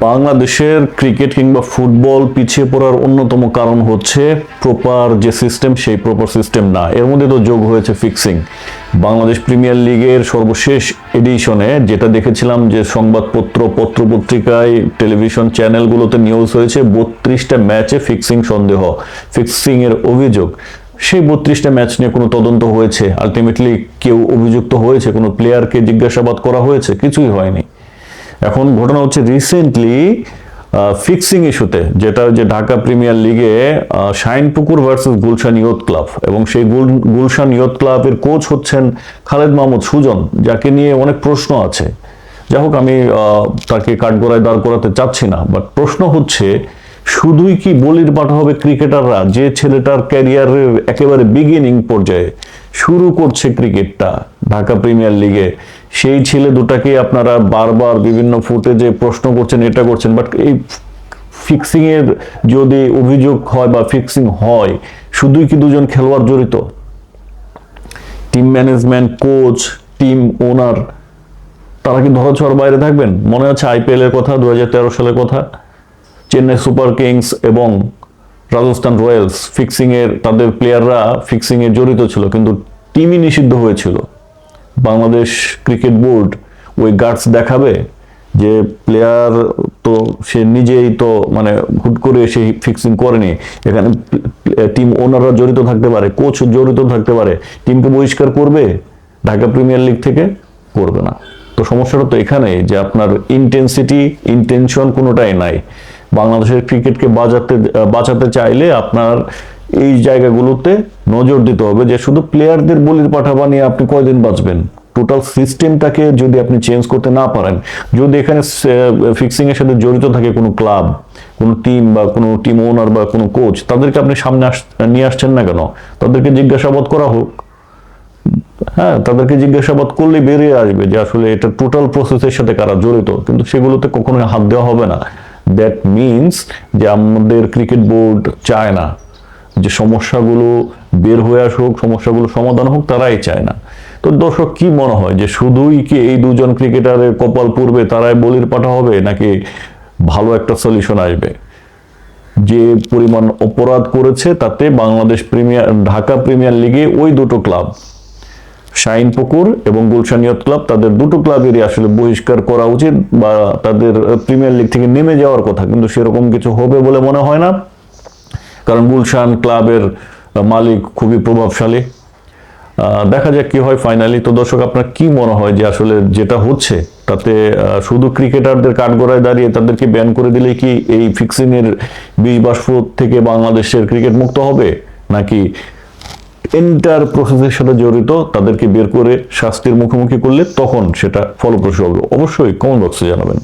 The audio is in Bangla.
বাংলাদেশের ক্রিকেট কিংবা ফুটবল পিছিয়ে পড়ার অন্যতম কারণ হচ্ছে প্রপার যে সিস্টেম সেই প্রপার সিস্টেম না। এর মধ্যে তো যোগ হয়েছে ফিক্সিং বাংলাদেশ প্রিমিয়ার লিগের সর্বশেষ এডিশনে যেটা দেখেছিলাম যে সংবাদপত্র, পত্রপত্রিকায় টেলিভিশন চ্যানেলগুলোতে নিউজ হয়েছে, বত্রিশটা ম্যাচে ফিক্সিং সন্দেহ ফিক্সিং এর অভিযোগ। সেই বত্রিশটা ম্যাচ নিয়ে কোনো তদন্ত হয়েছে? আলটিমেটলি কেউ অভিযুক্ত হয়েছে? কোনো প্লেয়ারকে জিজ্ঞাসাবাদ করা হয়েছে? কিছুই হয়নি। এখন ঘটনা হচ্ছে রিসেন্টলি ফিক্সিং ইস্যুতে যেটা যে ঢাকা প্রিমিয়ার লিগে শাইনপুকুর ভার্সেস গুলশান ইয়ত ক্লাব এবং সেই গুল- গুলশান ইয়ত ক্লাবের কোচ হচ্ছেন খালেদ মাহমুদ সুজন, যাকে নিয়ে অনেক প্রশ্ন আছে। যাই হোক, আমি তাকে কাঠগড়ায় দাঁড় করাতে চাচ্ছি না বাট প্রশ্ন হচ্ছে, শুধুই কি বলির পাঠা হবে ক্রিকেটাররা? যে ছেলেটার ক্যারিয়ারের একেবারে বিগিনিং পর্যায়ে শুরু করছে ক্রিকেটটা ঢাকা প্রিমিয়ার লিগে। সেই ছেলে দুটাকে আপনারা বারবার বিভিন্ন ফুটেজে প্রশ্ন করছেন, এটা করছেন বাট এই ফিক্সিং এর যদি অভিযোগ হয় বা ফিক্সিং হয়, শুধুই কি দুজন খেলোয়াড় জড়িত? Team management coach team owner তারা কি ধরাছোঁয়ার বাইরে থাকবেন? মনে আছে আইপিএল এর কথা দু হাজার তেরো সালের কথা? চেন্নাই সুপার কিংস এবং রাজস্থান রয়্যালস ফিক্সিং এর, তাদের প্লেয়াররা ফিক্সিং এ জড়িত ছিল, কিন্তু টিমই নিষিদ্ধ হয়েছিল। বাংলাদেশ ক্রিকেট বোর্ড ওই গার্ডস দেখাবে যে প্লেয়ার তো সে নিজেই তো মানে হুট করে সে ফিক্সিং করেনি। এখানে টিম ওনাররা জড়িত থাকতে পারে কোচ জড়িত থাকতে পারে। টিমকে বহিষ্কার করবে, ঢাকা প্রিমিয়ার লিগ থেকে করবে না। তো সমস্যাটা তো এখানেই যে আপনার ইন্টেন্সিটি ইন্টেনশন কোনোটাই নাই। বাংলাদেশের ক্রিকেটকে বাজাতে বাঁচাতে চাইলে আপনার এই জায়গাগুলোতে নজর দিতে হবে যে শুধু প্লেয়ারদের বলির পাঠা বানিয়ে আপনি কয়দিন বাঁচবেন? টোটাল সিস্টেমটাকে যদি আপনি চেঞ্জ করতে না পারেন, যদি এখানে ফিক্সিং এর সাথে জড়িত থাকে কোনো ক্লাব কোনো টিম বা কোনো টিম ওনার বা কোনো কোচ তাদেরকে আপনি সামনে আস- নিয়ে আসছেন না কেন? তাদেরকে জিজ্ঞাসাবাদ করা হোক। হ্যাঁ তাদেরকে জিজ্ঞাসাবাদ করলে বেরিয়ে আসবে যে আসলে এটা টোটাল প্রসেসের সাথে কারা জড়িত, কিন্তু সেগুলোতে কখনোই হাত দেওয়া হবে না। দ্যাট মিনস যে আমাদের ক্রিকেট বোর্ড চায় না যে সমস্যাগুলো বের হয়ে আসুক, সমস্যাগুলো সমাধান হোক, তারাই চায় না। তো দর্শক, কি মনে হয় যে শুধুই কি এই দুজন ক্রিকেটারের কপাল পূর্বে তারাই বলির পাঠা হবে, নাকি ভালো একটা সলিউশন আসবে? যে পরিমাণ অপরাধ করেছে, তাতে বাংলাদেশ প্রিমিয়ার, ঢাকা প্রিমিয়ার লিগে ওই দুটো ক্লাব শাইন পুকুর এবং গুলশানিয়ত ক্লাব, তাদের দুটো ক্লাবেরই আসলে বহিষ্কার করা উচিত বা তাদের প্রিমিয়ার লিগ থেকে নেমে যাওয়ার কথা। কিন্তু সেরকম কিছু হবে বলে মনে হয় না। কারণ গুলশান ক্লাবের মালিক খুবই প্রভাবশালী। দেখা যাক কি হয় ফাইনালি তো দর্শক, আপনার কি মনে হয় যে আসলে যেটা হচ্ছে, তাতে শুধু ক্রিকেটারদের কাঠগড়ায় দাঁড়িয়ে তাদেরকে ব্যান করে দিলে কি এই ফিক্সিংয়ের বিষ বাষ্প থেকে বাংলাদেশের ক্রিকেট মুক্ত হবে? নাকি এন্টার প্রসেসের সাথে জড়িত তাদেরকে বের করে শাস্তির মুখোমুখি করলে তখন সেটা ফলপ্রসূ হবে? অবশ্যই কমেন্ট বক্সে জানাবেন।